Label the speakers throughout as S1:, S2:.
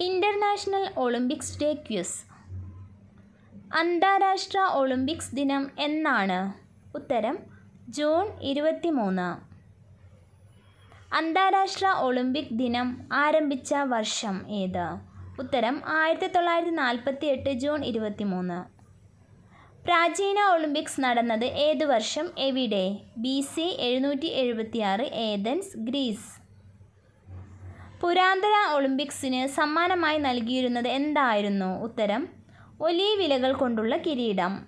S1: International Olympics day ക്യൂസ് അന്താരാഷ്ട്ര Olympics ദിനം എന്നാണ്. ഉത്തരം ജൂൺ ഇരുപത്തി മൂന്ന് അന്താരാഷ്ട്ര ഒളിമ്പിക് ദിനം ആരംഭിച്ച വർഷം ഏത്? ഉത്തരം ആയിരത്തി തൊള്ളായിരത്തി നാൽപ്പത്തി എട്ട് ജൂൺ ഇരുപത്തി മൂന്ന് പ്രാചീന ഒളിമ്പിക്സ് നടന്നത് ഏത് വർഷം? എവിടെ? ബി സി എഴുന്നൂറ്റി എഴുപത്തിയാറ് ഏതൻസ് ഗ്രീസ്. പുരാതന ഒളിമ്പിക്സിന് സമ്മാനമായി നൽകിയിരുന്നത് എന്തായിരുന്നു? ഉത്തരം ഒലീവിലകൾ കൊണ്ടുള്ള കിരീടം.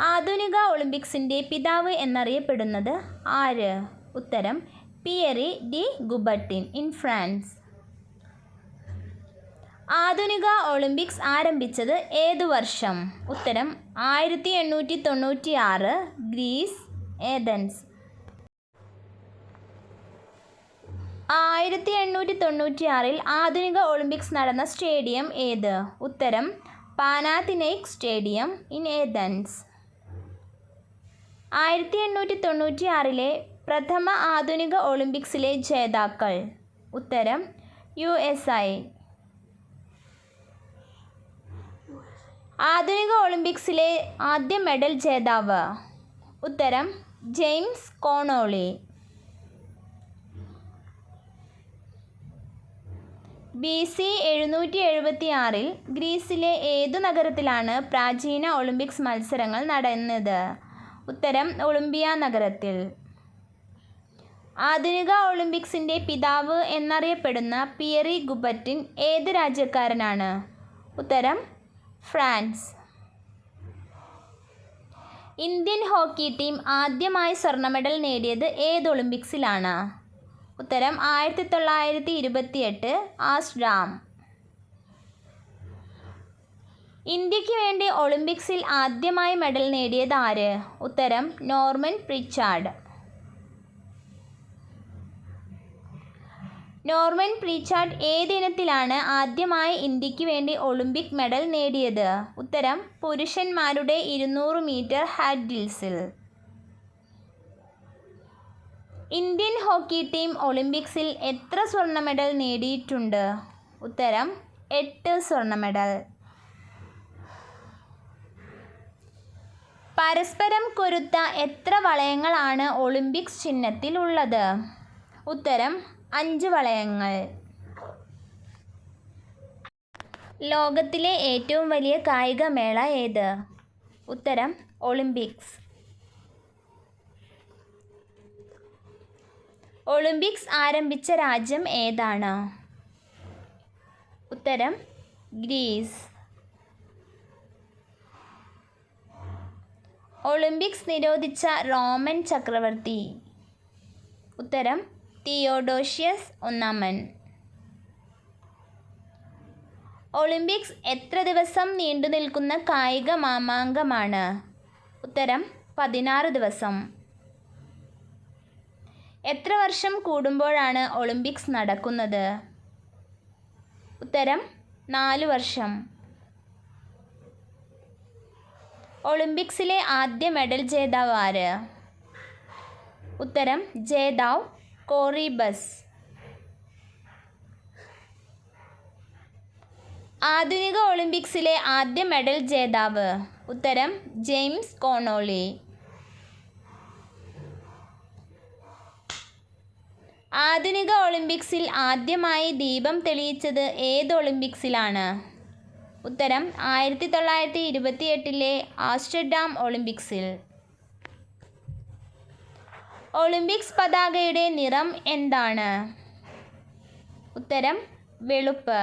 S1: ആധുനിക ഒളിമ്പിക്സിന്റെ പിതാവ് എന്നറിയപ്പെടുന്നത് ആര്? ഉത്തരം Pierre de Coubertin in France. ആധുനിക ഒളിമ്പിക്സ് ആരംഭിച്ചത് ഏതു വർഷം? ഉത്തരം ആയിരത്തി എണ്ണൂറ്റി തൊണ്ണൂറ്റി ആറ് ഗ്രീസ് ഏതൻസ്. ആയിരത്തി എണ്ണൂറ്റി തൊണ്ണൂറ്റി ആറിൽ ആധുനിക ഒളിമ്പിക്സ് നടന്ന സ്റ്റേഡിയം ഏത്? ഉത്തരം പാനാത്തിനൈക് സ്റ്റേഡിയം ഇൻ ഏതൻസ് ആയിരത്തി എണ്ണൂറ്റി തൊണ്ണൂറ്റി ആറിലെ പ്രഥമ ആധുനിക ഒളിമ്പിക്സിലെ ജേതാക്കൾ. ഉത്തരം യു എസ് ഐ. ആധുനിക ഒളിമ്പിക്സിലെ ആദ്യ മെഡൽ ജേതാവ്. ഉത്തരം ജെയിംസ് കോണോളി. ബി സി എഴുന്നൂറ്റി എഴുപത്തി ആറിൽ ഗ്രീസിലെ ഏതു നഗരത്തിലാണ് പ്രാചീന ഒളിമ്പിക്സ് മത്സരങ്ങൾ നടന്നത്? ഉത്തരം ഒളിമ്പിയ നഗരത്തിൽ. ആധുനിക ഒളിമ്പിക്സിന്റെ പിതാവ് എന്നറിയപ്പെടുന്ന പിയറി ഗുബറ്റിൻ ഏത് രാജ്യക്കാരനാണ്? ഉത്തരം ഫ്രാൻസ്. ഇന്ത്യൻ ഹോക്കി ടീം ആദ്യമായി സ്വർണ മെഡൽ നേടിയത് ഏത് ഒളിമ്പിക്സിലാണ്? ഉത്തരം ആയിരത്തി തൊള്ളായിരത്തി ഇരുപത്തിയെട്ട് ആസ്ഡാം ഇന്ത്യയ്ക്ക് വേണ്ടി ഒളിമ്പിക്സിൽ ആദ്യമായി മെഡൽ നേടിയത് ആര്? ഉത്തരം നോർമൻ പ്രിച്ചാർഡ്. നോർമൻ പ്രീച്ചാർഡ് ഏതിനത്തിലാണ് ആദ്യമായി ഇന്ത്യയ്ക്ക് വേണ്ടി ഒളിമ്പിക് മെഡൽ നേടിയത്. ഉത്തരം പുരുഷന്മാരുടെ ഇരുന്നൂറ് മീറ്റർ ഹാഡിൽസിൽ ഇന്ത്യൻ ഹോക്കി ടീം ഒളിമ്പിക്സിൽ എത്ര സ്വർണ മെഡൽ നേടിയിട്ടുണ്ട്? ഉത്തരം എട്ട് സ്വർണ മെഡൽ. പരസ്പരം കൊരുത്ത എത്ര വളയങ്ങളാണ് ഒളിമ്പിക്സ് ചിഹ്നത്തിൽ ഉള്ളത്? ഉത്തരം അഞ്ച് വളയങ്ങൾ. ലോകത്തിലെ ഏറ്റവും വലിയ കായിക മേള ഏത്? ഉത്തരം ഒളിമ്പിക്സ്. ഒളിമ്പിക്സ് ആരംഭിച്ച രാജ്യം ഏതാണ്? ഉത്തരം ഗ്രീസ്. ഒളിമ്പിക്സ് നിരോധിച്ച റോമൻ ചക്രവർത്തി. ഉത്തരം തിയോഡോഷ്യസ് ഒന്നാമൻ. ഒളിമ്പിക്സ് എത്ര ദിവസം നീണ്ടു നിൽക്കുന്ന കായിക മാമാങ്കമാണ്? ഉത്തരം പതിനാറ് ദിവസം. എത്ര വർഷം കൂടുമ്പോഴാണ് ഒളിമ്പിക്സ് നടക്കുന്നത്? ഉത്തരം നാല് വർഷം. ഒളിമ്പിക്സിലെ ആദ്യ മെഡൽ ജേതാവ് ആര്? ഉത്തരം ജേതാവ് കോറിബസ്. ആധുനിക ഒളിമ്പിക്സിലെ ആദ്യ മെഡൽ ജേതാവ്. ഉത്തരം ജെയിംസ് കോണോളി. ആധുനിക ഒളിമ്പിക്സിൽ ആദ്യമായി ദീപം തെളിയിച്ചത് ഏത് ഒളിമ്പിക്സിലാണ്? ഉത്തരം ആയിരത്തി തൊള്ളായിരത്തി ഇരുപത്തി എട്ടിലെ ആസ്റ്റർഡാം ഒളിമ്പിക്സിൽ. ഒളിമ്പിക്സ് പതാകയുടെ നിറം എന്താണ്? ഉത്തരം വെളുപ്പ്.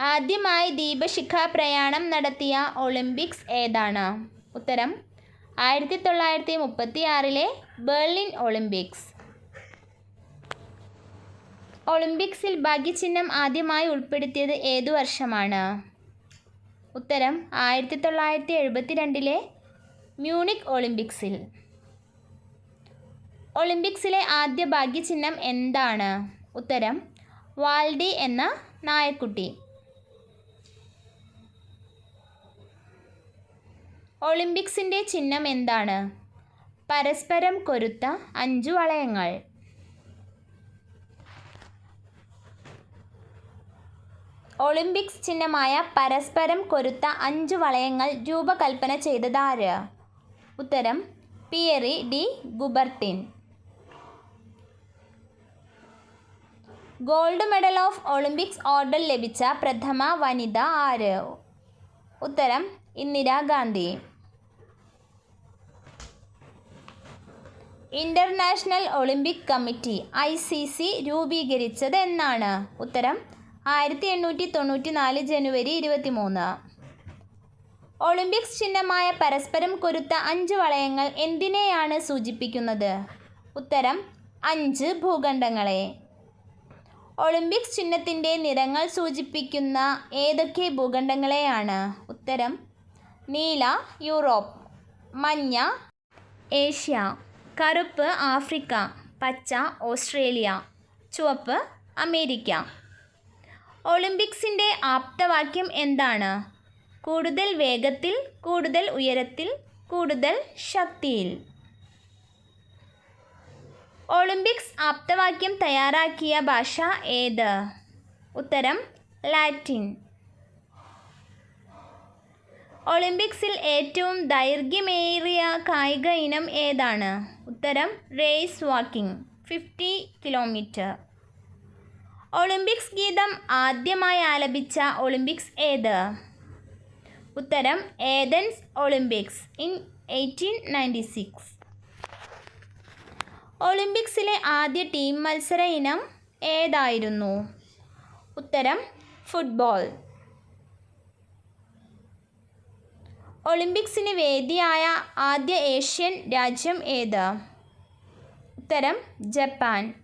S1: ആദ്യമായി ദീപശിഖ പ്രയാണം നടത്തിയ ഒളിമ്പിക്സ് ഏതാണ്? ഉത്തരം ആയിരത്തി തൊള്ളായിരത്തി മുപ്പത്തി ആറിലെ ബെർലിൻ ഒളിമ്പിക്സ്. ഒളിമ്പിക്സിൽ ഭാഗ്യചിഹ്നം ആദ്യമായി ഉൾപ്പെടുത്തിയത് ഏതു വർഷമാണ്? ഉത്തരം ആയിരത്തി തൊള്ളായിരത്തി എഴുപത്തി രണ്ടിലെ മ്യൂണിക് ഒളിമ്പിക്സിൽ. ഒളിമ്പിക്സിലെ ആദ്യ ഭാഗ്യചിഹ്നം എന്താണ്? ഉത്തരം വാൽഡി എന്ന നായക്കുട്ടി. ഒളിമ്പിക്സിന്റെ ചിഹ്നം എന്താണ്? പരസ്പരം കൊരുത്ത അഞ്ചു വളയങ്ങൾ. ഒളിമ്പിക്സ് ചിഹ്നമായ പരസ്പരം കൊരുത്ത അഞ്ച് വളയങ്ങൾ രൂപകൽപ്പന ചെയ്തതാര് ഉത്തരം Pierre de Coubertin. Gold medal of Olympics order ലഭിച്ച പ്രഥമ വനിത ആര്? ഉത്തരം Indira Gandhi. International Olympic committee I C C രൂപീകരിച്ചത് എന്നാണ് ഉത്തരം. ആയിരത്തി എണ്ണൂറ്റി തൊണ്ണൂറ്റി നാല് ജനുവരി ഇരുപത്തി മൂന്ന് ഒളിമ്പിക്സ് ചിഹ്നമായ പരസ്പരം കൊരുത്ത അഞ്ച് വളയങ്ങൾ എന്തിനെയാണ് സൂചിപ്പിക്കുന്നത്? ഉത്തരം അഞ്ച് ഭൂഖണ്ഡങ്ങളെ. ഒളിമ്പിക്സ് ചിഹ്നത്തിന്റെ നിറങ്ങൾ സൂചിപ്പിക്കുന്ന ഏതൊക്കെ ഭൂഖണ്ഡങ്ങളെയാണ്? ഉത്തരം നീല യൂറോപ്പ്. മഞ്ഞ ഏഷ്യ. കറുപ്പ് ആഫ്രിക്ക. പച്ച ഓസ്ട്രേലിയ. ചുവപ്പ് അമേരിക്ക. ഒളിമ്പിക്സിന്റെ ആപ്തവാക്യം എന്താണ്? കൂടുതൽ വേഗത്തിൽ കൂടുതൽ ഉയരത്തിൽ കൂടുതൽ ശക്തിയിൽ. ഒളിമ്പിക്സ് ആപ്തവാക്യം തയ്യാറാക്കിയ ഭാഷ ഏത്? ഉത്തരം ലാറ്റിൻ. ഒളിമ്പിക്സിൽ ഏറ്റവും ദൈർഘ്യമേറിയ കായിക ഇനം ഏതാണ്? ഉത്തരം race walking fifty kilometre. Olympics ഗീതം ആദ്യമായി ആലപിച്ച ഒളിമ്പിക്സ് ഏത്? ഉത്തരം Athens Olympics in eighteen ninety six. ഒളിമ്പിക്സിലെ ആദ്യ ടീം മത്സര ഇനം ഏതായിരുന്നു? ഉത്തരം ഫുട്ബോൾ. ഒളിമ്പിക്സിന് വേദിയായ ആദ്യ ഏഷ്യൻ രാജ്യം ഏത്? ഉത്തരം ജപ്പാൻ.